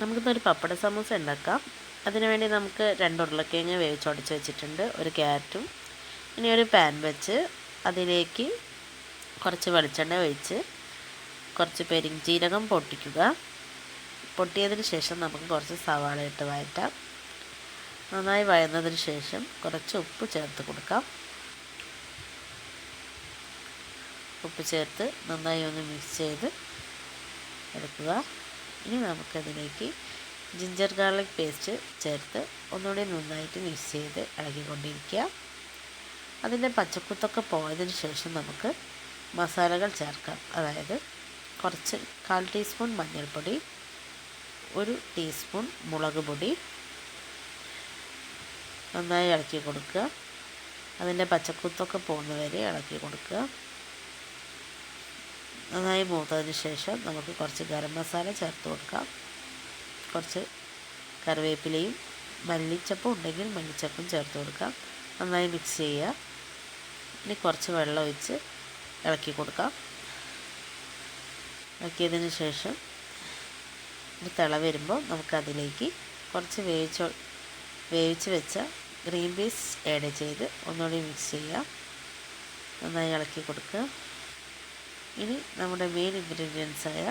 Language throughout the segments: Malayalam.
നമുക്കിന്നൊരു പപ്പട സമൂസ ഉണ്ടാക്കാം. അതിനു വേണ്ടി നമുക്ക് രണ്ട് ഉരുളക്കിഴങ്ങ് വേവിച്ചുടച്ച് വെച്ചിട്ടുണ്ട്. ഒരു ക്യാരറ്റും ഇനി ഒരു പാൻ വെച്ച് അതിലേക്ക് കുറച്ച് വെളിച്ചെണ്ണ ഒഴിച്ച് കുറച്ച് പെരിഞ്ജീരകം പൊട്ടിക്കുക. പൊട്ടിയതിന് ശേഷം നമുക്ക് കുറച്ച് സവാള ഇട്ട് വഴറ്റാം. നന്നായി വഴന്നതിന് ശേഷം കുറച്ച് ഉപ്പ് ചേർത്ത് കൊടുക്കാം. ഉപ്പ് ചേർത്ത് നന്നായി ഒന്ന് മിക്സ് ചെയ്ത് എടുക്കുക. ഇനി നമുക്കതിലേക്ക് ജിഞ്ചർ ഗാർലിക് പേസ്റ്റ് ചേർത്ത് ഒന്നുകൂടി നന്നായിട്ട് മിക്സ് ചെയ്ത് ഇളകിക്കൊണ്ടിരിക്കുക. അതിന്റെ പച്ചക്കുത്തൊക്കെ പോയതിന് ശേഷം നമുക്ക് മസാലകൾ ചേർക്കാം. അതായത് കുറച്ച് കാൽ ടീസ്പൂൺ മഞ്ഞൾപ്പൊടി ഒരു ടീസ്പൂൺ മുളക് പൊടി നന്നായി ഇളക്കി കൊടുക്കുക. അതിന്റെ പച്ചക്കുത്തൊക്കെ പോകുന്നവരെ ഇളക്കി കൊടുക്കുക. നന്നായി മൂത്തതിന് ശേഷം നമുക്ക് കുറച്ച് ഗരം മസാല ചേർത്ത് കൊടുക്കാം. കുറച്ച് കറിവേപ്പിലയും മല്ലിച്ചപ്പും ഉണ്ടെങ്കിൽ മല്ലിച്ചപ്പും ചേർത്ത് കൊടുക്കാം. നന്നായി മിക്സ് ചെയ്യുക. ഇനി കുറച്ച് വെള്ളം ഒഴിച്ച് ഇളക്കി കൊടുക്കാം. ഇളക്കിയതിന് ശേഷം ഒരു തിള വരുമ്പോൾ നമുക്കതിലേക്ക് കുറച്ച് വേവിച്ച വേവിച്ച് വെച്ച ഗ്രീൻ പീസ് ആഡ് ചെയ്ത് ഒന്നുകൂടി മിക്സ് ചെയ്യുക നന്നായി ഇളക്കി കൊടുക്കുക. ഇനി നമ്മുടെ മെയിൻ ആയ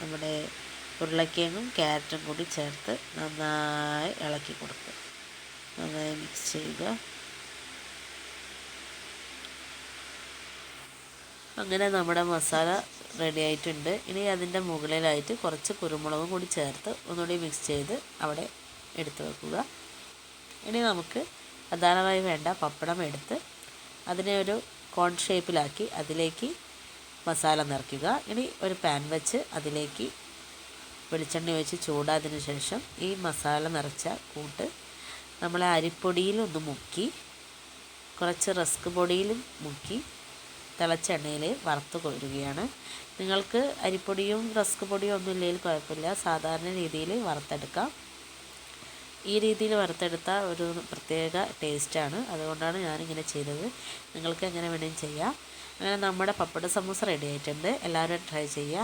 നമ്മുടെ ഉരുളക്കിഴങ്ങും ക്യാരറ്റും കൂടി ചേർത്ത് നന്നായി ഇളക്കി കൊടുക്കുക. നന്നായി മിക്സ് ചെയ്യുക. അങ്ങനെ നമ്മുടെ മസാല റെഡി ആയിട്ടുണ്ട്. ഇനി അതിന്റെ മുകളിലായിട്ട് കുറച്ച് കുരുമുളകും കൂടി ചേർത്ത് ഒന്നുകൂടി മിക്സ് ചെയ്ത് അവിടെ എടുത്തു വെക്കുക. ഇനി നമുക്ക് പ്രധാനമായി വേണ്ട പപ്പടം എടുത്ത് അതിനെ ഒരു കോൺ ഷേപ്പിലാക്കി അതിലേക്ക് മസാല നിറയ്ക്കുക. ഇനി ഒരു പാൻ വെച്ച് അതിലേക്ക് വെളിച്ചെണ്ണ ഒഴിച്ച് ചൂടാതിന് ശേഷം ഈ മസാല നിറച്ച കൂട്ട് നമ്മളെ അരിപ്പൊടിയിലൊന്ന് മുക്കി കുറച്ച് റസ്ക് പൊടിയിലും മുക്കി തിളച്ച എണ്ണയിൽ വറുത്ത് കൊരുകയാണ്. നിങ്ങൾക്ക് അരിപ്പൊടിയും റസ്ക് പൊടിയും ഒന്നും ഇല്ലെങ്കിൽ കുഴപ്പമില്ല. സാധാരണ രീതിയിൽ വറുത്തെടുക്കാം. ഈ രീതിയിൽ വറുത്തെടുത്ത ഒരു പ്രത്യേക ടേസ്റ്റാണ്. അതുകൊണ്ടാണ് ഞാനിങ്ങനെ ചെയ്തത്. നിങ്ങൾക്ക് എങ്ങനെ വേണമെങ്കിലും ചെയ്യാം. അങ്ങനെ നമ്മുടെ പപ്പട സമൂസ റെഡി ആയിട്ടുണ്ട്. എല്ലാവരും ട്രൈ ചെയ്യുക.